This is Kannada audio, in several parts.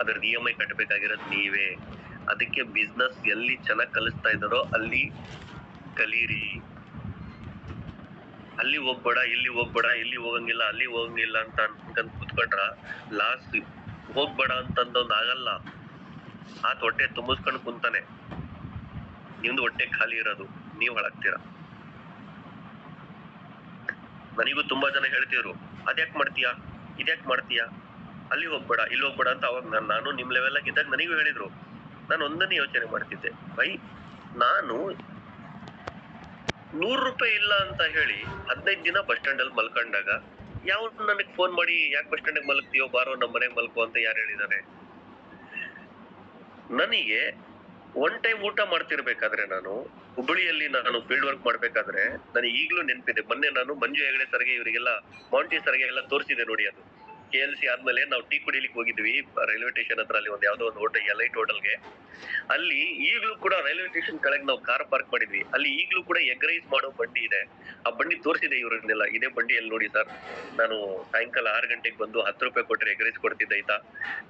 ಅದ್ರದ್ದು ಇ ಕಟ್ಟಬೇಕಾಗಿರೋದು ನೀವೇ. ಅದಕ್ಕೆ ಬಿಸ್ನೆಸ್ ಎಲ್ಲಿ ಚೆನ್ನಾಗಿ ಕಲಿಸ್ತಾ ಇದ್ದಾರೋ ಅಲ್ಲಿ ಕಲೀರಿ. ಅಲ್ಲಿ ಹೋಗ್ಬೇಡ, ಇಲ್ಲಿ ಹೋಗ್ಬೇಡ, ಇಲ್ಲಿ ಹೋಗಂಗಿಲ್ಲ, ಅಲ್ಲಿ ಹೋಗಂಗಿಲ್ಲ ಅಂತ ಅನ್ಕೊಂಡ್ ಕುತ್ಕೊಂಡ್ರ ಲಾಸ್ಟ್ ಹೋಗ್ಬೇಡ ಅಂತಂದೊಂದು ಆಗಲ್ಲ. ಆತ ಹೊಟ್ಟೆ ತುಂಬಿಸ್ಕೊಂಡು ಕುಂತಾನೆ. ನಿಮ್ದು ಹೊಟ್ಟೆ ಖಾಲಿ ಇರೋದು, ನೀವ್ ಹಾಳಾಗ್ತೀರಾ. ನನಗೂ ತುಂಬಾ ಜನ ಹೇಳ್ತಿದ್ರು, ಅದ್ಯಾಕ್ ಮಾಡ್ತೀಯಾ, ಇದ್ಯಾಕ್ ಮಾಡ್ತೀಯಾ? ಅಲ್ಲಿ ಹೋಗ್ಬೇಡ, ಇಲ್ಲಿ ಹೋಗ್ಬೇಡ ಅಂತ ಅವಾಗ ನಾನ್- ನಾನು ನಿಮ್ ಲೆವೆಲ್ ಆಗಿದ್ದಾಗ ನನಗೂ ಹೇಳಿದ್ರು. ನಾನು ಒಂದನ್ನೇ ಯೋಚನೆ ಮಾಡ್ತಿದ್ದೆ. ಬೈ, ನಾನು ನೂರು ರೂಪಾಯಿ ಇಲ್ಲ ಅಂತ ಹೇಳಿ ಹದಿನೈದು ದಿನ ಬಸ್ ಸ್ಟ್ಯಾಂಡ್ ಅಲ್ಲಿ ಮಲ್ಕೊಂಡಾಗ ಯಾವ ನನಗೆ ಫೋನ್ ಮಾಡಿ ಯಾಕೆ ಬಸ್ ಸ್ಟ್ಯಾಂಡ್ ಮಲಗ್ತೀಯೋ, ಬಾರೋ ನಮ್ಮ ಮನೆಗೆ ಮಲ್ಕೋ ಅಂತ ಯಾರು ಹೇಳಿದಾರೆ? ನನಗೆ ಒನ್ ಟೈಮ್ ಊಟ ಮಾಡ್ತಿರ್ಬೇಕಾದ್ರೆ ನಾನು, ಹುಬ್ಬಳ್ಳಿಯಲ್ಲಿ ನಾನು ಫೀಲ್ಡ್ ವರ್ಕ್ ಮಾಡ್ಬೇಕಾದ್ರೆ ನನಗೆ ಈಗಲೂ ನೆನಪಿದೆ. ಮೊನ್ನೆ ನಾನು ಮಂಜು ಹೆಗಡೆ ಸರ್ಗೆ ಇವರಿಗೆಲ್ಲ ಮೌಂಟಿ ಸರ್ಗೆ ಎಲ್ಲ ತೋರಿಸಿದೆ ನೋಡಿ ಅದು. ಕೆ ಎಲ್ ಸಿ ಆದ್ಮೇಲೆ ನಾವು ಟೀ ಕುಡಿಲಿಕ್ಕೆ ಹೋಗಿದ್ವಿ, ರೈಲ್ವೆ ಸ್ಟೇಷನ್ ಹತ್ರ ಅಲ್ಲಿ ಒಂದು ಯಾವ್ದೋ ಒಂದು ಹೋಟೆಲ್ ಎಲೈಟ್ ಹೋಟೆಲ್ಗೆ ಅಲ್ಲಿ ಈಗಲೂ ಕೂಡ ರೈಲ್ವೆ ಸ್ಟೇಷನ್ ಕೆಳಗೆ ನಾವು ಕಾರ್ ಪಾರ್ಕ್ ಮಾಡಿದ್ವಿ. ಅಲ್ಲಿ ಈಗಲೂ ಕೂಡ ಎಗ್ ರೈಸ್ ಮಾಡೋ ಬಂಡಿ ಇದೆ. ಆ ಬಂಡಿ ತೋರಿಸಿದೆ ಇವ್ರನ್ನೆಲ್ಲ. ಇದೇ ಬಂಡಿಯಲ್ಲಿ ನೋಡಿ ಸರ್, ನಾನು ಸಾಯಂಕಾಲ ಆರು ಗಂಟೆಗೆ ಬಂದು ಹತ್ತು ರೂಪಾಯಿ ಕೊಟ್ಟರೆ ಎಗ್ ರೈಸ್ ಕೊಡ್ತಿದ್ದೆ ಆಯ್ತಾ?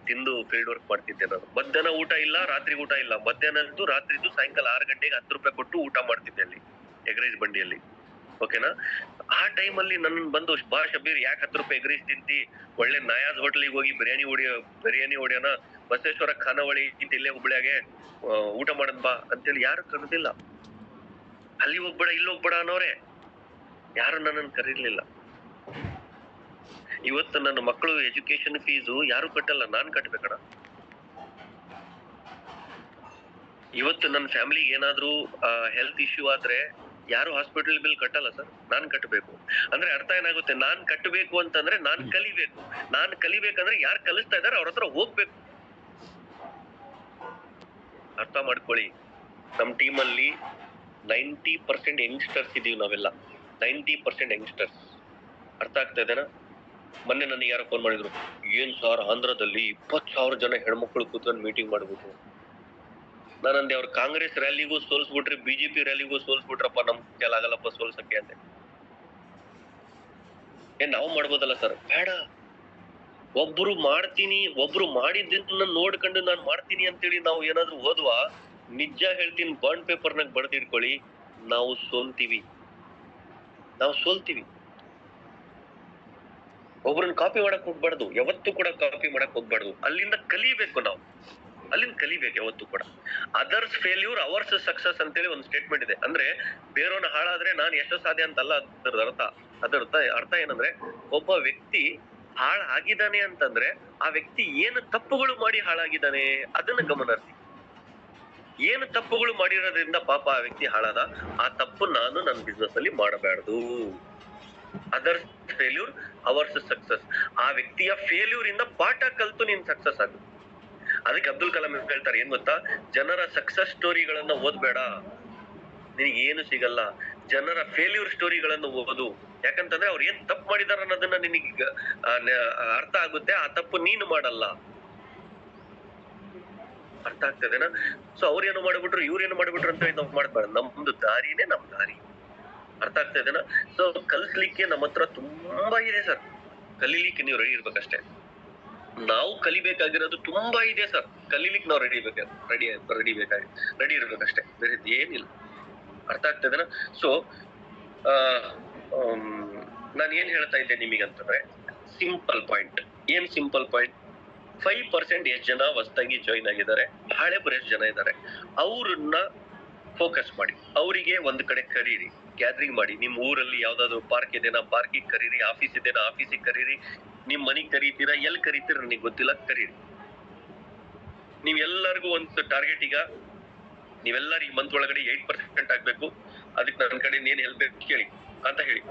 ತಿಂದು ಫೀಲ್ಡ್ ವರ್ಕ್ ಮಾಡ್ತಿದ್ದೆ ನಾನು. ಮಧ್ಯಾಹ್ನ ಊಟ ಇಲ್ಲ ರಾತ್ರಿ ಊಟ ಇಲ್ಲ. ಮಧ್ಯಾಹ್ನದ್ದು ರಾತ್ರಿದ್ದು ಸಾಯಂಕಾಲ ಆರು ಗಂಟೆಗೆ ಹತ್ತು ರೂಪಾಯಿ ಕೊಟ್ಟು ಊಟ ಮಾಡ್ತಿದ್ದೆ ಅಲ್ಲಿ ಎಗ್ ರೈಸ್ ಬಂಡಿಯಲ್ಲಿ. ಓಕೆನಾ? ಆ ಟೈಮಲ್ಲಿ ನನ್ ಬಂದು ಬಾ ಶಬೀರ್, ಯಾಕೆ ಹತ್ತು ರೂಪಾಯಿ ಎಗ್ರೀಸ್ ತಿಂತಿ? ಒಳ್ಳೆ ನಯಾಜ್ ಹೋಟ್ಲಿಗೆ ಹೋಗಿ ಬಿರಿಯಾನಿ ಹೊಡಿಯೋ, ಬಿರಿಯಾನಿ ಹೊಡಿಯೋಣ. ಬಸವೇಶ್ವರ ಖಾನಾವಳಿ ಇತ್ತು ಇಲ್ಲೇ ಹುಬ್ಳ್ಯಾಗೆ ಊಟ ಮಾಡೋದ್ ಬಾ ಅಂತೇಳಿ ಯಾರು ಕರೆದಿಲ್ಲ. ಅಲ್ಲಿ ಹೋಗ್ಬೇಡ, ಇಲ್ಲಿ ಹೋಗ್ಬೇಡ ಅನ್ನೋರೆ. ಯಾರು ನನ್ನನ್ನು ಕರೀಲಿಲ್ಲ. ಇವತ್ತು ನನ್ನ ಮಕ್ಕಳು ಎಜುಕೇಶನ್ ಫೀಸು ಯಾರು ಕಟ್ಟಲ್ಲ, ನಾನ್ ಕಟ್ಬೇಕಣ. ಇವತ್ತು ನನ್ನ ಫ್ಯಾಮಿಲಿಗೆ ಏನಾದ್ರೂ ಹೆಲ್ತ್ ಇಶ್ಯೂ ಆದ್ರೆ ಯಾರು ಹಾಸ್ಪಿಟಲ್ ಬಿಲ್ ಕಟ್ಟಲ್ಲ ಸರ್ ನಾನು ಕಟ್ಟಬೇಕು ಅಂದ್ರೆ ಅರ್ಥ ಏನಾಗುತ್ತೆ? ನಾನ್ ಕಟ್ಟಬೇಕು ಅಂತಂದ್ರೆ ನಾನ್ ಕಲಿಬೇಕು. ನಾನ್ ಕಲಿಬೇಕಂದ್ರೆ ಯಾರು ಕಲಿಸ್ತಾ ಇದಾರೆ ಅವ್ರ ಹತ್ರ ಹೋಗ್ಬೇಕು. ಅರ್ಥ ಮಾಡ್ಕೊಳ್ಳಿ. ನಮ್ ಟೀಮ್ ಅಲ್ಲಿ ನೈಂಟಿ ಪರ್ಸೆಂಟ್ ಯಂಗ್ಸ್ಟರ್ಸ್ ಇದೀವಿ ನಾವೆಲ್ಲ. ನೈಂಟಿ ಪರ್ಸೆಂಟ್ ಯಂಗ್ಸ್ಟರ್ಸ್ ಅರ್ಥ ಆಗ್ತಾ ಇದೆನಾ? ಮೊನ್ನೆ ನನಗೆ ಯಾರೋ ಫೋನ್ ಮಾಡಿದ್ರು ಏನ್ ಸರ್ ಆಂಧ್ರದಲ್ಲಿ ಇಪ್ಪತ್ತು ಸಾವಿರ ಜನ ಹೆಣ್ಮಕ್ಳು ಕೂತ್ಕೊಂಡು ಮೀಟಿಂಗ್ ಮಾಡ್ಬಿಟ್ಟು ನಾನಂದೆ ಅವ್ರ ಕಾಂಗ್ರೆಸ್ ರ್ಯಾಲಿಗೂ ಸೋಲ್ಸ್ಬಿಟ್ರಿ ಬಿಜೆಪಿ ರ್ಯಾಲಿಗೂ ಸೋಲ್ಸ್ಬಿಟ್ರಪ್ಪ ನಮ್ ಆಗಲ್ಲಪ್ಪ ಸೋಲ್ಸಕ್ಕೆ ಅಂದೆ. ಏನ್ ನಾವು ಮಾಡ್ಬೋದಲ್ಲ ಸರ್? ಬೇಡ. ಒಬ್ರು ಮಾಡ್ತೀನಿ, ಒಬ್ರು ಮಾಡಿದ್ದನ್ನ ನೋಡ್ಕೊಂಡು ನಾನು ಮಾಡ್ತೀನಿ ಅಂತೇಳಿ ನಾವು ಏನಾದ್ರೂ ಓದುವ, ನಿಜ ಹೇಳ್ತೀನಿ, ಬಾಂಡ್ ಪೇಪರ್ನಾಗ ಬರ್ದಿಟ್ಕೊಳ್ಳಿ, ನಾವು ಸೋಲ್ತೀವಿ. ನಾವು ಸೋಲ್ತೀವಿ. ಒಬ್ರನ್ನ ಕಾಪಿ ಮಾಡಕ್ ಹೋಗ್ಬಾರ್ದು. ಯಾವತ್ತೂ ಕೂಡ ಕಾಪಿ ಮಾಡಕ್ ಹೋಗ್ಬಾರ್ದು. ಅಲ್ಲಿಂದ ಕಲಿಬೇಕು ನಾವು. ಅಲ್ಲಿಂದ ಕಲಿಬೇಕು ಯಾವತ್ತು ಕೂಡ. ಅದರ್ಸ್ ಫೇಲ್ಯೂರ್ ಅವರ್ಸ್ ಸಕ್ಸಸ್ ಅಂತೇಳಿ ಒಂದು ಸ್ಟೇಟ್ಮೆಂಟ್ ಇದೆ. ಅಂದ್ರೆ ಬೇರೋನ ಹಾಳಾದ್ರೆ ನಾನು ಎಷ್ಟು ಸಾಧ್ಯ ಅಂತಲ್ಲ ಅದರ ಅರ್ಥ. ಅದರ ಅರ್ಥ ಏನಂದ್ರೆ ಒಬ್ಬ ವ್ಯಕ್ತಿ ಹಾಳಾಗಿದ್ದಾನೆ ಅಂತಂದ್ರೆ ಆ ವ್ಯಕ್ತಿ ಏನು ತಪ್ಪುಗಳು ಮಾಡಿ ಹಾಳಾಗಿದ್ದಾನೆ ಅದನ್ನ ಗಮನಿಸಿ ಏನು ತಪ್ಪುಗಳು ಮಾಡಿರೋದ್ರಿಂದ ಪಾಪ ಆ ವ್ಯಕ್ತಿ ಹಾಳಾದ, ಆ ತಪ್ಪು ನಾನು ನನ್ನ ಬಿಸ್ನೆಸ್ ಅಲ್ಲಿ ಮಾಡಬಾರ್ದು. ಅದರ್ ಫೇಲ್ಯೂರ್ ಅವರ್ಸ್ ಸಕ್ಸಸ್ ಆ ವ್ಯಕ್ತಿಯ ಫೇಲ್ಯೂರ್ ಇಂದ ಪಾಠ ಕಲ್ತು ನೀನ್ ಸಕ್ಸಸ್ ಆಗು ಅದಕ್ಕೆ ಅಬ್ದುಲ್ ಕಲಾಂ ಹೇಳ್ತಾರೆ, ಏನ್ ಗೊತ್ತಾ? ಜನರ ಸಕ್ಸಸ್ ಸ್ಟೋರಿಗಳನ್ನ ಓದ್ಬೇಡ. ನಿನಗೆ ಏನು ಸಿಗಲ್ಲ. ಜನರ ಫೇಲ್ಯೂರ್ ಸ್ಟೋರಿಗಳನ್ನು ಓದು. ಯಾಕಂತಂದ್ರೆ ಅವ್ರು ಏನ್ ತಪ್ಪು ಮಾಡಿದಾರ ಅನ್ನೋದನ್ನ ನಿನಗೆ ಅರ್ಥ ಆಗುತ್ತೆ, ಆ ತಪ್ಪು ನೀನು ಮಾಡಲ್ಲ. ಅರ್ಥ ಆಗ್ತದೇನಾ? ಸೊ ಅವ್ರೇನು ಮಾಡ್ಬಿಟ್ರು, ಇವ್ರೇನು ಮಾಡ್ಬಿಟ್ರು ಅಂತ ಹೇಳಿ ನಾವು ಮಾಡ್ಬಾರ್ದು. ನಮ್ದು ದಾರಿನೇ ನಮ್ ದಾರಿ. ಅರ್ಥ ಆಗ್ತಾ ಇದೆನಾ ಸೊ ಕಲಿಸ್ಲಿಕ್ಕೆ ನಮ್ಮ ಹತ್ರ ತುಂಬಾ ಇದೆ ಸರ್. ಕಲೀಲಿಕ್ಕೆ ನೀವು ರೆಡಿ ಇರ್ಬೇಕಷ್ಟೇ. ನಾವು ಕಲಿಬೇಕಾಗಿರೋದು ತುಂಬಾ ಇದೆ ಸರ್. ಕಲೀಲಿಕ್ಕೆ ನಾವು ರೆಡಿ ಬೇಕು ರೆಡಿ ರೆಡಿ ಬೇಕಾಗಿ ರೆಡಿ ಇರ್ಬೇಕಷ್ಟೇ. ಬೇರೆ ಏನಿಲ್ಲ. ಅರ್ಥ ಆಗ್ತದನ ಸೊ ನಾನು ಏನ್ ಹೇಳ್ತಾ ಇದ್ದೆ ನಿಮಗೆ ಅಂತಂದ್ರೆ ಸಿಂಪಲ್ ಪಾಯಿಂಟ್ ಏನ್ ಸಿಂಪಲ್ ಪಾಯಿಂಟ್ ಫೈವ್ ಪರ್ಸೆಂಟ್ ಎಷ್ಟು ಜನ ಹೊಸದಾಗಿ ಜಾಯಿನ್ ಆಗಿದ್ದಾರೆ? ಬಹಳ ಎಷ್ಟು ಜನ ಇದ್ದಾರೆ. ಅವ್ರನ್ನ ಫೋಕಸ್ ಮಾಡಿ. ಅವರಿಗೆ ಒಂದು ಕಡೆ ಕರೀರಿ. ಗ್ಯಾದರಿಂಗ್ ಮಾಡಿ. ನಿಮ್ಮ ಊರಲ್ಲಿ ಯಾವ್ದಾದ್ರು ಪಾರ್ಕ್ ಇದೆನಾ ಪಾರ್ಕಿಗೆ ಕರೀರಿ. ಆಫೀಸ್ ಇದೆನಾ ಆಫೀಸಿಗೆ ಕರೀರಿ. ನಿಮ್ ಮನಿಗ್ ಕರೀತೀರಾ ಎಲ್ಲಿ ಕರೀತೀರ ನನಗೆ ಗೊತ್ತಿಲ್ಲ, ಕರೀರಿ. ನೀವ್ ಎಲ್ಲರಿಗೂ ಒಂದು ಟಾರ್ಗೆಟ್ ಈಗ, ನೀವೆಲ್ಲರೂ ಈ ಮಂತ್ ಒಳಗಡೆ ಏಟ್ ಪರ್ಸೆಂಟ್ ಆಗ್ಬೇಕು ಅದಕ್ಕೆ ನನ್ನ ಕಡೆ ಏನ್ ಹೆಲ್ಪ್ ಕೇಳಿ, ಅಂತ ಹೇಳಿ.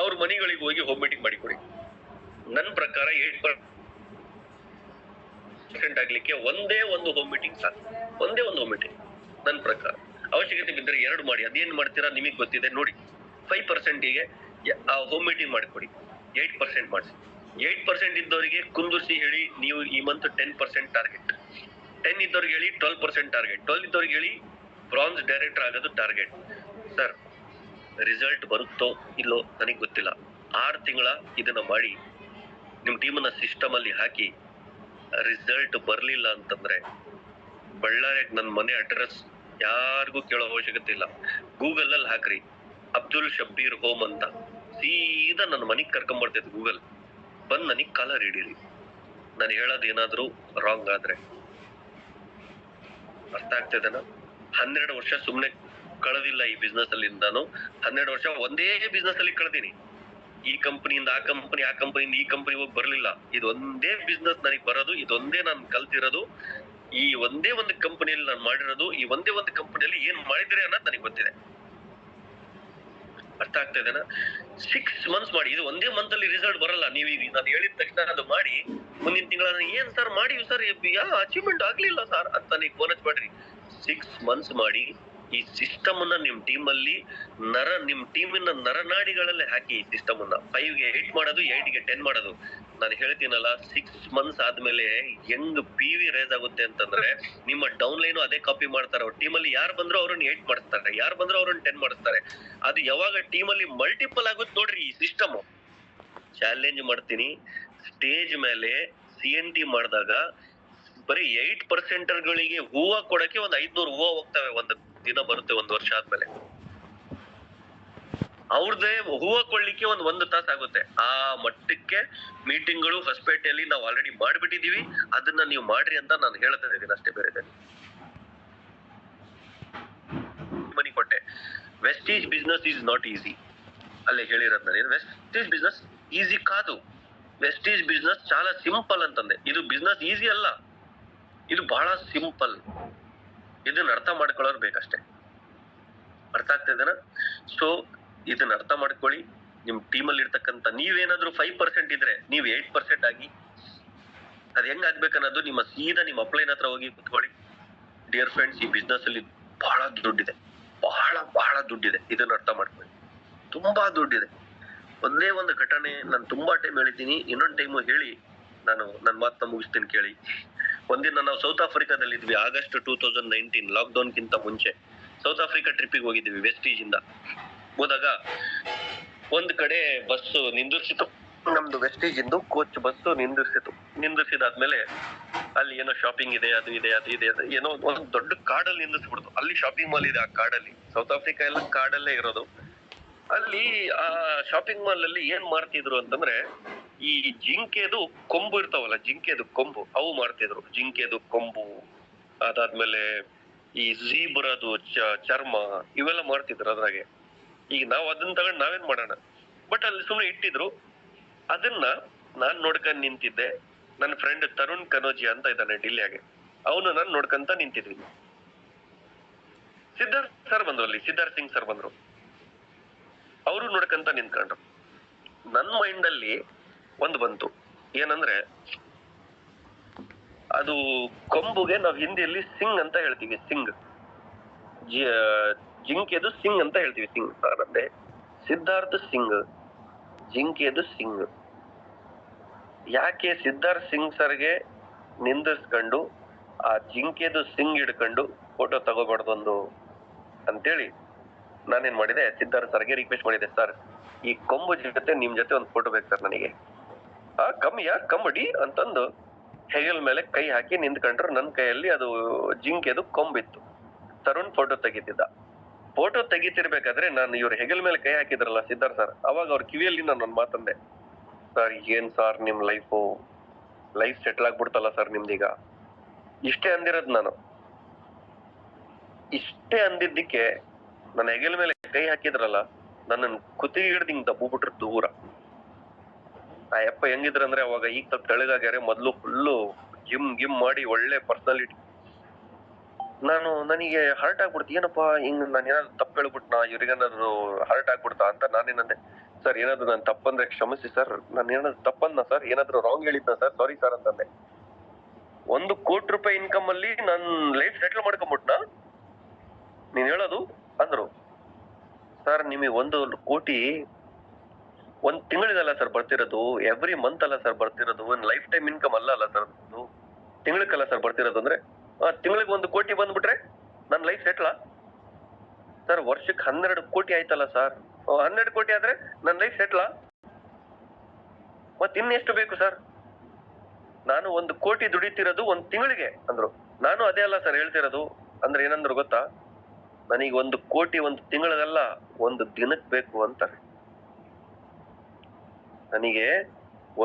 ಅವ್ರ ಮನೆಗಳಿಗೆ ಹೋಗಿ ಹೋಮ್ ಮೀಟಿಂಗ್ ಮಾಡಿಕೊಡಿ. ನನ್ನ ಪ್ರಕಾರ ಏಟ್ ಪರ್ಸೆಂಟ್ ಆಗ್ಲಿಕ್ಕೆ ಒಂದೇ ಒಂದು ಹೋಮ್ ಮೀಟಿಂಗ್ ಸಾಕು. ಒಂದೇ ಒಂದು ಹೋಮ್ ಮೀಟಿಂಗ್ ನನ್ನ ಪ್ರಕಾರ. ಅವಶ್ಯಕತೆ ಬಿದ್ದರೆ ಎರಡು ಮಾಡಿ, ಅದೇನ್ ಮಾಡ್ತೀರಾ ನಿಮಗೆ ಗೊತ್ತಿದೆ, ನೋಡಿ. ಫೈವ್ ಪರ್ಸೆಂಟಿಗೆ ಆ ಹೋಮ್ ಮೀಟಿಂಗ್ ಮಾಡಿಕೊಡಿ. ಏಟ್ ಪರ್ಸೆಂಟ್ ಮಾಡಿಸಿ. ಏಟ್ ಪರ್ಸೆಂಟ್ ಇದ್ದವರಿಗೆ ಕುಂದುರ್ಸಿ ಹೇಳಿ ನೀವು ಈ month ten percent target ten ಇದ್ದವ್ರಿಗೆ ಹೇಳಿ ಟ್ವೆಲ್ ಪರ್ಸೆಂಟ್ ಟಾರ್ಗೆಟ್ ಟ್ವೆಲ್ ಇದ್ದವ್ರಿಗೆ ಹೇಳಿ ಬ್ರಾನ್ಸ್ ಡೈರೆಕ್ಟರ್ ಆಗೋದು ಟಾರ್ಗೆಟ್ ಸರ್ ರಿಸಲ್ಟ್ ಬರುತ್ತೋ ಇಲ್ಲೋ ನನಗೆ ಗೊತ್ತಿಲ್ಲ. ಆರು ತಿಂಗಳ ಇದನ್ನ ಮಾಡಿ ನಿಮ್ಮ ಟೀಮನ್ನ ಸಿಸ್ಟಮ್ ಅಲ್ಲಿ ಹಾಕಿ ರಿಸಲ್ಟ್ ಬರಲಿಲ್ಲ ಅಂತಂದ್ರೆ ಬಳ್ಳಾರಿಯಾಗ ನನ್ನ ಮನೆ ಅಡ್ರೆಸ್ ಯಾರಿಗೂ ಕೇಳೋ ಅವಶ್ಯಕತೆ ಇಲ್ಲ. ಗೂಗಲ್ ಅಲ್ಲಿ ಹಾಕ್ರಿ. ಅಬ್ದುಲ್ ಶಬ್ಬೀರ್ ಹೋಮ್ ಅಂತ. ಸೀದಾ ನನ್ನ ಮನೆಗ್ ಕರ್ಕೊಂಡ್ ಬರ್ತೈತೆ ಗೂಗಲ್ ಬಂದ್ ನನಗ್ ಕಾಲರ್ ಹಿಡೀರಿ ನಾನು ಹೇಳೋದು ಏನಾದರೂ ರಾಂಗ್ ಆದ್ರೆ. ಅರ್ಥ ಆಗ್ತಿದೆನಾ ಹನ್ನೆರಡು ವರ್ಷ ಸುಮ್ನೆ ಕಳೆದಿಲ್ಲ ಈ ಬಿಸ್ನೆಸ್ ಅಲ್ಲಿ ನಾನು. ಹನ್ನೆರಡು ವರ್ಷ ಒಂದೇ ಬಿಸ್ನೆಸ್ ಅಲ್ಲಿ ಕಳೆದೀನಿ. ಈ ಕಂಪನಿಯಿಂದ ಆ ಕಂಪನಿ ಆ ಕಂಪನಿಯಿಂದ ಈ ಕಂಪನಿ ಹೋಗಿ ಬರಲಿಲ್ಲ. ಇದೊಂದೇ ಬಿಸ್ನೆಸ್ ನನಗೆ ಬರೋದು, ಇದೊಂದೇ ನಾನು ಕಲ್ತಿರೋದು. ಈ ಒಂದೇ ಒಂದು ಕಂಪನಿಯಲ್ಲಿ ನಾನು ಮಾಡಿರೋದು, ಈ ಒಂದೇ ಒಂದು ಕಂಪನಿಯಲ್ಲಿ ಏನ್ ಮಾಡಿದ್ರೆ ಅನ್ನೋದು ನನಗೆ ಗೊತ್ತಿದೆ. ಅರ್ಥ ಆಗ್ತಾ ಇದೆನಾ ಸಿಕ್ಸ್ ಮಂತ್ಸ್ ಮಾಡಿ, ಇದು ಒಂದೇ ಮಂತ್ ಅಲ್ಲಿ ರಿಸಲ್ಟ್ ಬರಲ್ಲ. ನೀವು ಈಗ ನಾನು ಹೇಳಿದ ತಕ್ಷಣ ಅದು ಮಾಡಿ, ಮುಂದಿನ ತಿಂಗಳ ಏನ್ ಸರ್ ಮಾಡಿ ಸರ್ ಯಾ ಅಚೀವ್ಮೆಂಟ್ ಆಗ್ಲಿಲ್ಲ ಸರ್ ಅಂತ ನೀವು ಫೋನ್ ಮಾಡ್ರಿ. ಸಿಕ್ಸ್ ಮಂತ್ಸ್ ಮಾಡಿ, ಈ ಸಿಸ್ಟಮ್ ಅನ್ನ ನಿಮ್ ಟೀಮ್ ಅಲ್ಲಿ, ನರ, ನಿಮ್ ಟೀಮಿನ ನರನಾಡಿಗಳಲ್ಲೇ ಹಾಕಿ ಈ ಸಿಸ್ಟಮ್ ಅನ್ನ. ಫೈವ್ಗೆ ಏಟ್ ಮಾಡೋದು ಏಟ್ಗೆ ಟೆನ್ ಮಾಡೋದು. ನಾನು ಹೇಳ್ತೀನಲ್ಲ ಸಿಕ್ಸ್ ಮಂತ್ಸ್ ಆದ್ಮೇಲೆ ಹೆಂಗ್ ಪಿ ವಿ ರೇಸ್ ಆಗುತ್ತೆ ಅಂತಂದ್ರೆ, ನಿಮ್ಮ ಡೌನ್ ಲೈನ್ ಅದೇ ಕಾಪಿ ಮಾಡ್ತಾರೆ. ಅವ್ರ ಅಲ್ಲಿ ಯಾರು ಬಂದ್ರು ಅವ್ರನ್ನ ಏಟ್ ಮಾಡ್ತಾರೆ ಯಾರು ಬಂದ್ರು ಅವ್ರನ್ನ ಟೆನ್ ಮಾಡ್ತಾರೆ ಅದು ಯಾವಾಗ ಟೀಮ್ ಅಲ್ಲಿ ಮಲ್ಟಿಪಲ್ ಆಗುತ್ತೆ ನೋಡ್ರಿ ಈ ಸಿಸ್ಟಮ್ ಚಾಲೆಂಜ್ ಮಾಡ್ತೀನಿ. ಸ್ಟೇಜ್ ಮೇಲೆ ಸಿ ಎನ್ ಟಿ ಮಾಡಿದಾಗ ಬರೀ ಏಟ್ ಪರ್ಸೆಂಟರ್ಗಳಿಗೆ ಹೂವ ಕೊಡಕ್ಕೆ ಒಂದ್ ಐದ್ನೂರು ಹೂವ ಹೋಗ್ತವೆ ಒಂದು ದಿನ ಬರುತ್ತೆ ಒಂದ್ ವರ್ಷ ಆದ್ಮೇಲೆ. ಅವ್ರದ್ದೇ ಹೂವ ಕೊಡ್ಲಿಕ್ಕೆ ಒಂದ್ ಒಂದು ತಾಸ ಆಗುತ್ತೆ. ಆ ಮಟ್ಟಕ್ಕೆ ಮೀಟಿಂಗ್ಗಳು ಹೊಸಪೇಟೆಯಲ್ಲಿ ನಾವು ಆಲ್ರೆಡಿ ಮಾಡ್ಬಿಟ್ಟಿದೀವಿ. ಅದನ್ನ ನೀವು ಮಾಡ್ರಿ ಅಂತ ನಾನು ಹೇಳ್ತಾ ಇದ್ದೀನಿ ಅಷ್ಟೇ ಬೇರೆ ಮನಿ ಕೊಟ್ಟೆ. Wastage business is not easy ಅಲ್ಲೇ ಹೇಳಿರೋದ್ ನಾನು ವೆಸ್ಟೀಜ್ ಬಿಸ್ನೆಸ್ ಈಸಿ ಕಾದು. ವೆಸ್ಟೀಜ್ ಬಿಸ್ನೆಸ್ ಚಾಲಾ ಸಿಂಪಲ್ ಅಂತಂದೆ. ಇದು ಬಿಸ್ನೆಸ್ ಈಸಿ ಅಲ್ಲ. ಇದು ಬಹಳ ಸಿಂಪಲ್ ಇದನ್ನ ಅರ್ಥ ಮಾಡ್ಕೊಳ್ಳೋರು ಬೇಕಷ್ಟೇ. ಅರ್ಥ ಆಗ್ತಾ ಇದೆನಾ? ಸೊ ಇದನ್ನ ಅರ್ಥ ಮಾಡ್ಕೊಳ್ಳಿ. ನಿಮ್ ಟೀಮಲ್ಲಿ ಇರ್ತಕ್ಕಂಥ ನೀವೇನಾದ್ರೂ ಫೈವ್ ಪರ್ಸೆಂಟ್ ಇದ್ರೆ ನೀವು ಏಟ್ ಪರ್ಸೆಂಟ್ ಆಗಿ ಅದ್ ಹೆಂಗ್ ಆಗ್ಬೇಕನ್ನೋದು ನಿಮ್ಮ ಸೀದಾ ನಿಮ್ಮ ಅಪ್ಲೈನ್ ಹತ್ರ ಹೋಗಿ ಕುತ್ಕೊಳ್ಳಿ. ಡಿಯರ್ ಫ್ರೆಂಡ್ಸ್ ಈ ಬಿಸ್ನೆಸ್ ಅಲ್ಲಿ ಬಹಳ ದುಡ್ಡಿದೆ. ಬಹಳ ಬಹಳ ದುಡ್ಡಿದೆ. ಇದನ್ನ ಅರ್ಥ ಮಾಡ್ಕೊಳ್ಳಿ. ತುಂಬಾ ದುಡ್ಡಿದೆ. ಒಂದೇ ಒಂದು ಘಟನೆ ನಾನು ತುಂಬಾ ಟೈಮ್ ಹೇಳಿದ್ದೀನಿ. ಇನ್ನೊಂದು ಟೈಮು ಹೇಳಿ ನಾನು ನನ್ನ ಮಾತನ್ನ ಮುಗಿಸ್ತೀನಿ ಕೇಳಿ. ಒಂದಿನ ನಾವು ಸೌತ್ ಆಫ್ರಿಕಾದಲ್ಲಿ ಇದ್ವಿ August two thousand nineteen lockdown ಕಿಂತ ಮುಂಚೆ. ಸೌತ್ ಆಫ್ರಿಕಾ ಟ್ರಿಪ್ಪಿಗೆ ಹೋಗಿದ್ವಿ ವೆಸ್ಟೀಜ್ ಇಂದ. ಹೋದಾಗ ಒಂದ್ ಕಡೆ ಬಸ್ ನಿಂದಿರ್ಸಿತು. ನಮ್ದು ವೆಸ್ಟೇಜ್ ಇಂದು ಕೋಚ್ ಬಸ್ ನಿಂದಿರ್ಸಿತು. ನಿಂದಿರ್ಸಿದಾದ್ಮೇಲೆ ಅಲ್ಲಿ ಏನೋ ಶಾಪಿಂಗ್ ಇದೆ, ಅದು ಇದೆ ಅದು ಇದೆ ಏನೋ ಒಂದ್ ದೊಡ್ಡ ಕಾಡಲ್ಲಿ ನಿಂದಿಸ್ಬಿಡ್ತು ಅಲ್ಲಿ ಶಾಪಿಂಗ್ ಮಾಲ್ ಇದೆ ಆ ಕಾಡಲ್ಲಿ. ಸೌತ್ ಆಫ್ರಿಕಾ ಎಲ್ಲ ಕಾಡಲ್ಲೇ ಇರೋದು. ಅಲ್ಲಿ ಆ ಶಾಪಿಂಗ್ ಮಾಲ್ ಅಲ್ಲಿ ಏನ್ ಮಾಡ್ತಿದ್ರು ಅಂತಂದ್ರೆ ಈ ಜಿಂಕೆದು ಕೊಂಬು ಇರ್ತಾವಲ್ಲ, ಜಿಂಕೆದು ಕೊಂಬು, ಅವು ಮಾಡ್ತಿದ್ರು ಜಿಂಕೆದು ಕೊಂಬು, ಅದಾದ್ಮೇಲೆ ಈ ಜೀಬ್ರದು ಚ- ಚರ್ಮ, ಇವೆಲ್ಲ ಮಾಡ್ತಿದ್ರು ಅದ್ರಾಗೆ. ಈಗ ನಾವು ಅದನ್ನ ತಗೊಂಡ್ ನಾವೇನ್ ಮಾಡೋಣ? ಬಟ್ ಅಲ್ಲಿ ಸುಮ್ಮನೆ ಇಟ್ಟಿದ್ರು. ಅದನ್ನ ನಾನ್ ನೋಡ್ಕೊಂಡ್ ನಿಂತಿದ್ದೆ. ನನ್ನ ಫ್ರೆಂಡ್ ತರುಣ್ ಕನೋಜಿ ಅಂತ ಇದ್ದಾನೆ ಡಿಲ್ಲಿಯಾಗೆ ಅವನು ನಾನು ನೋಡ್ಕೊಂತ ನಿಂತಿದ್ವಿ. ಸಿದ್ಧಾರ್ಥ್ ಸರ್ ಬಂದ್ರು ಅಲ್ಲಿ. ಸಿದ್ಧಾರ್ಥ್ ಸಿಂಗ್ ಸರ್ ಬಂದ್ರು. ಅವರು ನೋಡ್ಕಂತ ನಿಂತ್ಕೊಂಡ್ರು. ನನ್ನ ಮೈಂಡ್ ಅಲ್ಲಿ ಒಂದು ಬಂತು. ಏನಂದ್ರೆ, ಅದು ಕೊಂಬುಗೆ ನಾವು ಹಿಂದಿಯಲ್ಲಿ ಸಿಂಗ್ ಅಂತ ಹೇಳ್ತೀವಿ, ಸಿಂಗ್. ಜಿಂಕೆದು ಸಿಂಗ್ ಅಂತ ಹೇಳ್ತೀವಿ ಸಿಂಗ್ ಅಂದ್ರೆ ಸಿದ್ಧಾರ್ಥ ಸಿಂಗ್. ಜಿಂಕೆದು ಸಿಂಗ್. ಯಾಕೆ ಸಿದ್ಧಾರ್ಥ ಸಿಂಗ್ ಸರ್ಗೆ ನಿಂದಿಸ್ಕೊಂಡು ಆ ಜಿಂಕೆದು ಸಿಂಗ್ ಹಿಡ್ಕೊಂಡು ಫೋಟೋ ತಗೋಬಾರ್ದು ಒಂದು ಅಂತೇಳಿ ನಾನೇನ್ ಮಾಡಿದೆ, ಸಿದ್ಧಾರ್ಥ ಸರ್ಗೆ ರಿಕ್ವೆಸ್ಟ್ ಮಾಡಿದೆ ಸರ್ ಈ ಕೊಂಬು ಜೊತೆ ನಿಮ್ ಜೊತೆ ಒಂದು ಫೋಟೋ ಬೇಕು ಸರ್ ನನಗೆ. ಆ ಕಮ್ಮಿಯ ಕಮ್ಮಡಿ? ಅಂತಂದು ಹೆಗಲ್ ಮೇಲೆ ಕೈ ಹಾಕಿ ನಿಂತ್ಕೊಂಡ್ರು. ನನ್ನ ಕೈಯಲ್ಲಿ ಅದು ಜಿಂಕೆದು ಕೊಂಬಿತ್ತು. ತರುಣ್ ಫೋಟೋ ತೆಗಿತಿದ್ದ. ಫೋಟೋ ತೆಗಿತಿರ್ಬೇಕಾದ್ರೆ ನಾನು ಇವ್ರ ಹೆಗಲ್ ಮೇಲೆ ಕೈ ಹಾಕಿದ್ರಲ್ಲ ಸಿದ್ಧಾರ್ಥ ಸರ್ ಅವಾಗ ಅವ್ರ ಕಿವಿಯಲ್ಲಿ ನಾನು ಒಂದು ಮಾತಂದೆ. ಸರ್ ಏನ್ ಸರ್ ನಿಮ್ ಲೈಫು ಲೈಫ್ ಸೆಟ್ಲ್ ಆಗ್ಬಿಡ್ತಲ್ಲ ಸರ್ ನಿಮ್ದೀಗ? ಇಷ್ಟೇ ಅಂದಿರೋದ್ ನಾನು. ಇಷ್ಟೇ ಅಂದಿದ್ದಕ್ಕೆ ನನ್ನ ಹೆಗಲ್ ಮೇಲೆ ಕೈ ಹಾಕಿದ್ರಲ್ಲ ನನ್ನ ಕುತ್ತಿಗೆ ಹಿಡ್ದು ಹಿಂಗ್ ದಬ್ಬು ಬಿಟ್ರು ದೂರ. ಆ ಅಪ್ಪ ಹೆಂಗಿದ್ರಂದ್ರೆ ಅವಾಗ ಈಗ ಸ್ವಲ್ಪ ತೆಳಗಾಗ್ಯಾರೆ, ಮೊದ್ಲು ಫುಲ್ಲು ಗಿಮ್ ಗಿಮ್ ಮಾಡಿ ಒಳ್ಳೆ ಪರ್ಸನಾಲಿಟಿ ನಾನು ನನಗೆ ಹರ್ಟ್ ಆಗ್ಬಿಡ್ತು. ಏನಪ್ಪಾ, ಹಿಂಗ್ ನಾನು ಏನಾದ್ರು ತಪ್ಪು ಹೇಳ್ಬಿಟ್ನಾ? ಇವ್ರಿಗೇನಾದ್ರು ಹರ್ಟ್ ಆಗ್ಬಿಡ್ತಾ ಅಂತ ನಾನೇನಂದೆ ಸರ್ ಏನಾದ್ರು ನಾನು ತಪ್ಪಂದ್ರೆ ಕ್ಷಮಿಸಿ ಸರ್ ನಾನು ಏನಾದ್ರು ತಪ್ಪನ್ನ ಸರ್ ಏನಾದ್ರು ರಾಂಗ್ ಹೇಳಿದ್ನ ಸರ್ ಸಾರಿ ಸರ್ ಅಂತಂದೆ. ಒಂದು ಕೋಟಿ ರೂಪಾಯಿ ಇನ್ಕಮ್ ಅಲ್ಲಿ ನಾನು ಲೈಫ್ ಸೆಟ್ಲ್ ಮಾಡ್ಕೊಂಬಿಟ್ನಾ? ನೀನ್ ಹೇಳೋದು ಅಂದ್ರು. ಸರ್ ನಿಮಗೆ ಒಂದು ಕೋಟಿ ಒಂದ್ ತಿಂಗಳಿದಲ್ಲ ಸರ್ ಬರ್ತಿರೋದು. ಎವ್ರಿ ಮಂತ್ ಅಲ್ಲ ಸರ್ ಬರ್ತಿರೋದು. ಒಂದ್ ಲೈಫ್ ಟೈಮ್ ಇನ್ಕಮ್ ಅಲ್ಲ ಅಲ್ಲ ಸರ್ ತಿಂಗಳಕ್ಕಲ್ಲ ಸರ್ ಬರ್ತಿರೋದು ಅಂದ್ರೆ ತಿಂಗಳಿಗೆ ಒಂದು ಕೋಟಿ ಬಂದ್ಬಿಟ್ರೆ ನನ್ನ ಲೈಫ್ ಸೆಟ್ಲಾ ಸರ್ ವರ್ಷಕ್ಕೆ ಹನ್ನೆರಡು ಕೋಟಿ ಆಯ್ತಲ್ಲ ಸರ್ ಹನ್ನೆರಡು ಕೋಟಿ ಆದ್ರೆ ನನ್ನ ಲೈಫ್ ಸೆಟ್ಲಾ ಮತ್ತೆ ಇನ್ನೆಷ್ಟು ಬೇಕು ಸರ್ ನಾನು ಒಂದು ಕೋಟಿ ದುಡಿತಿರೋದು ಒಂದು ತಿಂಗಳಿಗೆ ಅಂದ್ರು. ನಾನು ಅದೇ ಅಲ್ಲ ಸರ್ ಹೇಳ್ತಿರೋದು. ಅಂದ್ರೆ ಏನಂದ್ರು ಗೊತ್ತಾ? ನನಗೆ ಒಂದು ಕೋಟಿ ಒಂದು ತಿಂಗಳಲ್ಲ ಒಂದು ದಿನಕ್ಕೆ ಬೇಕು ಅಂತಾರೆ. ನನಗೆ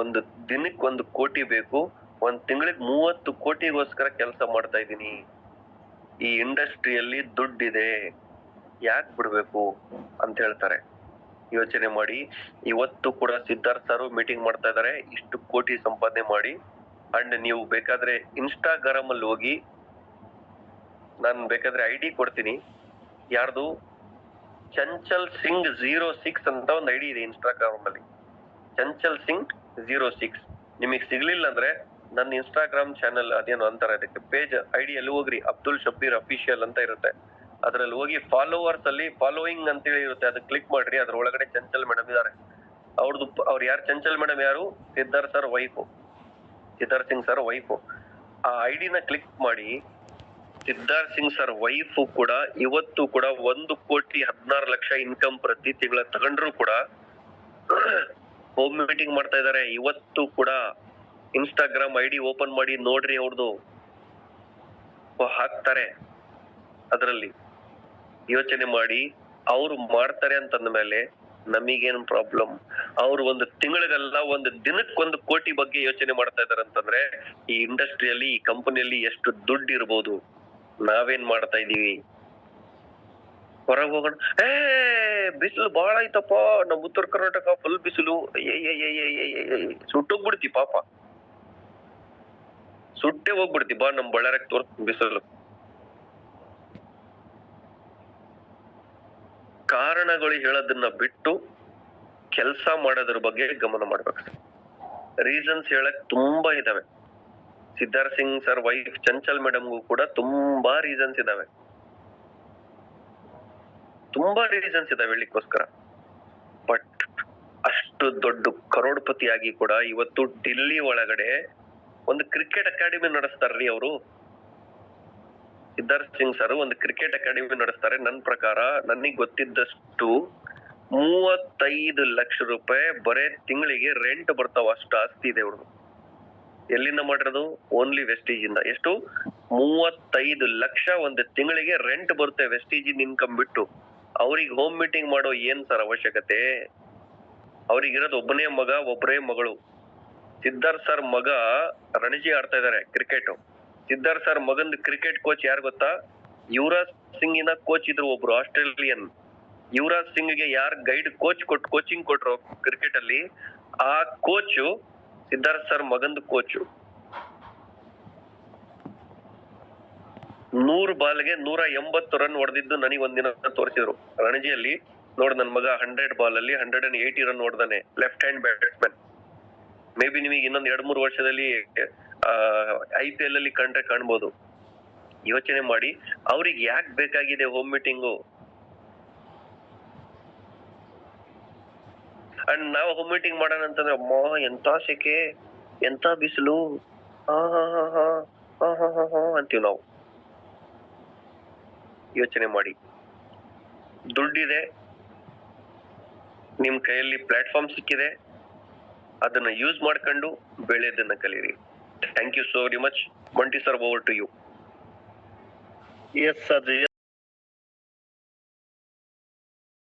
ಒಂದು ದಿನಕ್ಕೆ ಒಂದು ಕೋಟಿ ಬೇಕು ಒಂದ್ ತಿಂಗಳಿಗೆ ಮೂವತ್ತು ಕೋಟಿಗೋಸ್ಕರ ಕೆಲಸ ಮಾಡ್ತಾ ಇದ್ದೀನಿ. ಈ ಇಂಡಸ್ಟ್ರಿಯಲ್ಲಿ ದುಡ್ಡಿದೆ. ಯಾಕೆ ಬಿಡ್ಬೇಕು ಅಂತ ಹೇಳ್ತಾರೆ. ಯೋಚನೆ ಮಾಡಿ. ಇವತ್ತು ಕೂಡ ಸಿದ್ಧಾರ್ಥ ಸರ್ ಮೀಟಿಂಗ್ ಮಾಡ್ತಾ ಇದಾರೆ. ಇಷ್ಟು ಕೋಟಿ ಸಂಪಾದನೆ ಮಾಡಿ. ಅಂಡ್ ನೀವು ಬೇಕಾದ್ರೆ ಇನ್ಸ್ಟಾಗ್ರಾಮ್ ಅಲ್ಲಿ ಹೋಗಿ ನಾನು ಬೇಕಾದ್ರೆ ಐ ಡಿ ಕೊಡ್ತೀನಿ. ಯಾರ್ದು? ಚಂಚಲ್ ಸಿಂಗ್ ಜೀರೋ ಸಿಕ್ಸ್ ಅಂತ ಒಂದು ಐಡಿ ಇದೆ ಇನ್ಸ್ಟಾಗ್ರಾಮ್ ಅಲ್ಲಿ ಚಂಚಲ್ ಸಿಂಗ್ ಜೀರೋ ಸಿಕ್ಸ್. ನಿಮಗೆ ಸಿಗ್ಲಿಲ್ಲ ಅಂದ್ರೆ ನನ್ನ ಇನ್ಸ್ಟಾಗ್ರಾಮ್ ಚಾನೆಲ್ ಅದೇನು ಅಂತಾರೆ, ಅದಕ್ಕೆ ಪೇಜ್ ಐಡಿ ಅಲ್ಲಿ ಹೋಗ್ರಿ, ಅಬ್ದುಲ್ ಶಬೀರ್ ಅಫಿಷಿಯಲ್ ಅಂತ ಇರುತ್ತೆ. ಅದ್ರಲ್ಲಿ ಹೋಗಿ ಫಾಲೋವರ್ಸ್ ಅಲ್ಲಿ ಫಾಲೋಯಿಂಗ್ ಅಂತೇಳಿ ಇರುತ್ತೆ, ಅದಕ್ಕೆ ಕ್ಲಿಕ್ ಮಾಡ್ರಿ, ಅದ್ರ ಒಳಗಡೆ ಚಂಚಲ್ ಮೇಡಮ್ ಇದಾರೆ. ಅವ್ರದ್ದು ಅವ್ರು ಯಾರು ಚಂಚಲ್ ಮೇಡಮ್ ಯಾರು? Siddharth sir wife Siddharth Singh sir wife ಆ ಐಡಿನ ಕ್ಲಿಕ್ ಮಾಡಿ ಸಿದ್ಧಾರ್ ಸಿಂಗ್ ಸರ್ ವೈಫು ಕೂಡ ಇವತ್ತು ಕೂಡ ಒಂದು ಕೋಟಿ ಹದಿನಾರು ಲಕ್ಷ ಇನ್ಕಮ್ ಪ್ರತಿ ತಿಂಗಳ ತಗೊಂಡ್ರು ಕೂಡ ಹೋಮ್ ಮೀಟಿಂಗ್ ಮಾಡ್ತಾ ಇದಾರೆ. ಇವತ್ತು ಕೂಡ ಇನ್ಸ್ಟಾಗ್ರಾಮ್ ಐಡಿ ಓಪನ್ ಮಾಡಿ ನೋಡ್ರಿ ಅವ್ರದ್ದು ಹಾಕ್ತಾರೆ ಅದರಲ್ಲಿ ಯೋಚನೆ ಮಾಡಿ ಅವ್ರು ಮಾಡ್ತಾರೆ ಅಂತಂದ ಮೇಲೆ ನಮಗೇನು ಪ್ರಾಬ್ಲಮ್ ಅವ್ರು ಒಂದು ತಿಂಗಳಿಗೆಲ್ಲ ಒಂದು ದಿನಕ್ಕೆ ಒಂದು ಕೋಟಿ ಬಗ್ಗೆ ಯೋಚನೆ ಮಾಡ್ತಾ ಇದಾರೆ ಅಂತಂದ್ರೆ ಈ ಇಂಡಸ್ಟ್ರಿಯಲ್ಲಿ ಈ ಕಂಪನಿಯಲ್ಲಿ ಎಷ್ಟು ದುಡ್ಡು ಇರ್ಬೋದು ನಾವೇನ್ ಮಾಡ್ತಾ ಇದೀವಿ ಹೊರಗೆ ಹೋಗೋಣ ಏ ಬಿಸಿಲು ಬಹಳ ಐತಪ್ಪ ನಮ್ಮ ಉತ್ತರ ಕರ್ನಾಟಕ ಫುಲ್ ಬಿಸಿಲು ಸುಟ್ಟೋಗ್ಬಿಡ್ತಿ ಪಾಪ ಸುಟ್ಟೆ ಹೋಗ್ಬಿಡ್ತಿ. ಬಾ, ನಮ್ ಬಳ್ಳಾರಕ್ ತೋರ್ಸ್ ಬಿಸಿಲು. ಕಾರಣಗಳು ಹೇಳೋದನ್ನ ಬಿಟ್ಟು ಕೆಲಸ ಮಾಡೋದ್ರ ಬಗ್ಗೆ ಗಮನ ಮಾಡ್ಬೇಕು. ರೀಸನ್ಸ್ ಹೇಳಕ್ ತುಂಬಾ ಇದಾವೆ. ಸಿದ್ಧಾರ್ಥ್ ಸಿಂಗ್ ಸರ್ ವೈಫ್ ಚಂಚಲ್ ಮೇಡಮ್ಗೂ ಕೂಡ ತುಂಬಾ ರೀಸನ್ಸ್ ಇದಾವೆ. ತುಂಬಾ ರೀಸನ್ಸ್ ಇದಾವೆ ಹೇಳಲಿಕ್ಕೋಸ್ಕರ. ಬಟ್ ಅಷ್ಟು ದೊಡ್ಡ ಕರೋಡ್ಪತಿ ಆಗಿ ಕೂಡ ಇವತ್ತು ಡಿಲ್ಲಿ ಒಳಗಡೆ ಒಂದು ಕ್ರಿಕೆಟ್ ಅಕಾಡೆಮಿ ನಡೆಸ್ತಾರ್ರಿ ಅವರು. ಸಿದ್ಧಾರ್ಥ್ ಸಿಂಗ್ ಸರ್ ಒಂದು ಕ್ರಿಕೆಟ್ ಅಕಾಡೆಮಿ ನಡೆಸ್ತಾರೆ. ನನ್ನ ಪ್ರಕಾರ ನನಗೆ ಗೊತ್ತಿದ್ದಷ್ಟು ಮೂವತ್ತೈದು ಲಕ್ಷ ರೂಪಾಯಿ ಬರೇ ತಿಂಗಳಿಗೆ ರೆಂಟ್ ಬರ್ತಾವ ಅಷ್ಟು ಆಸ್ತಿ ಇದೆ ಅವ್ರದ್ದು ಎಲ್ಲಿಂದ ಮಾಡಿರೋದು? ಓನ್ಲಿ ವೆಸ್ಟೇಜ್ ಇಂದ. ಎಷ್ಟು? ಮೂವತ್ತೈದು ಲಕ್ಷ ಒಂದು ತಿಂಗಳಿಗೆ ರೆಂಟ್ ಬರುತ್ತೆ ವೆಸ್ಟೀಜ್ ಇನ್ಕಮ್ ಬಿಟ್ಟು. ಅವ್ರಿಗೆ ಹೋಮ್ ಮೀಟಿಂಗ್ ಮಾಡೋ ಏನ್ ಸರ್ ಅವಶ್ಯಕತೆ? ಅವ್ರಿಗಿರೋದು ಒಬ್ಬನೇ ಮಗ ಒಬ್ಬರೇ ಮಗಳು. ಸಿದ್ಧಾರ್ಥ್ ಸರ್ ಮಗ ರಣಜಿ ಆಡ್ತಾ ಇದಾರೆ ಕ್ರಿಕೆಟ್. ಸಿದ್ಧಾರ್ಥ್ ಸರ್ ಮಗನ್ ಕ್ರಿಕೆಟ್ ಕೋಚ್ ಯಾರು ಗೊತ್ತಾ? ಯುವರಾಜ್ ಸಿಂಗಿನ ಕೋಚ್ ಇದ್ರು ಒಬ್ರು ಆಸ್ಟ್ರೇಲಿಯನ್. ಯುವರಾಜ್ ಸಿಂಗ್ಗೆ ಯಾರು ಗೈಡ್ ಕೋಚ್ ಕೊಟ್ಟು ಕೋಚಿಂಗ್ ಕೊಟ್ರು ಕ್ರಿಕೆಟ್ ಅಲ್ಲಿ, ಆ ಕೋಚ್ ಸಿದ್ಧಾರ್ಥ್ ಸರ್ ಮಗಂದು ಕೋಚ್ ನೂರು ಬಾಲ್ಗೆ ನೂರ ಎಂಬತ್ತು ರನ್ ಹೊಡೆದಿದ್ದು ನನಗೆ ಒಂದಿನ ತೋರಿಸಿದ್ರು. ರಣಜಿಯಲ್ಲಿ ನೋಡ್ ನನ್ ಮಗ ಹಂಡ್ರೆಡ್ ಬಾಲ್ ಅಲ್ಲಿ hundred and eighty run ಹೊಡೆದಾನೆ left hand batsman may be ನಿಮಗೆ ಇನ್ನೊಂದ್ ಎರಡ್ ಮೂರು ವರ್ಷದಲ್ಲಿ ಐ ಪಿ ಎಲ್ ಅಲ್ಲಿ ಕಂಡ್ರೆ ಕಾಣ್ಬೋದು. ಯೋಚನೆ ಮಾಡಿ, ಅವ್ರಿಗೆ ಯಾಕೆ ಬೇಕಾಗಿದೆ ಹೋಮ್ ಮೀಟಿಂಗು ಅಂಡ್ ನಾವು ಹೋಮ್ ಮೀಟಿಂಗ್ ಮಾಡೋಣ ಅಂತಂದ್ರೆ, ಅಮ್ಮ ಎಂತ ಸೆಕೆ? ಎಂತ ಬಿಸಿಲು? ಅಂತೀವಿ ನಾವು. ಯೋಚನೆ ಮಾಡಿ. ದುಡ್ಡಿದೆ. ನಿಮ್ ಕೈಯಲ್ಲಿ ಪ್ಲಾಟ್ಫಾರ್ಮ್ ಸಿಕ್ಕಿದೆ. ಅದನ್ನ ಯೂಸ್ ಮಾಡ್ಕೊಂಡು ಬೆಳೆಯೋದನ್ನ ಕಲೀರಿ. Thank you so very much ಮಂಟಿ sir over to you yes sir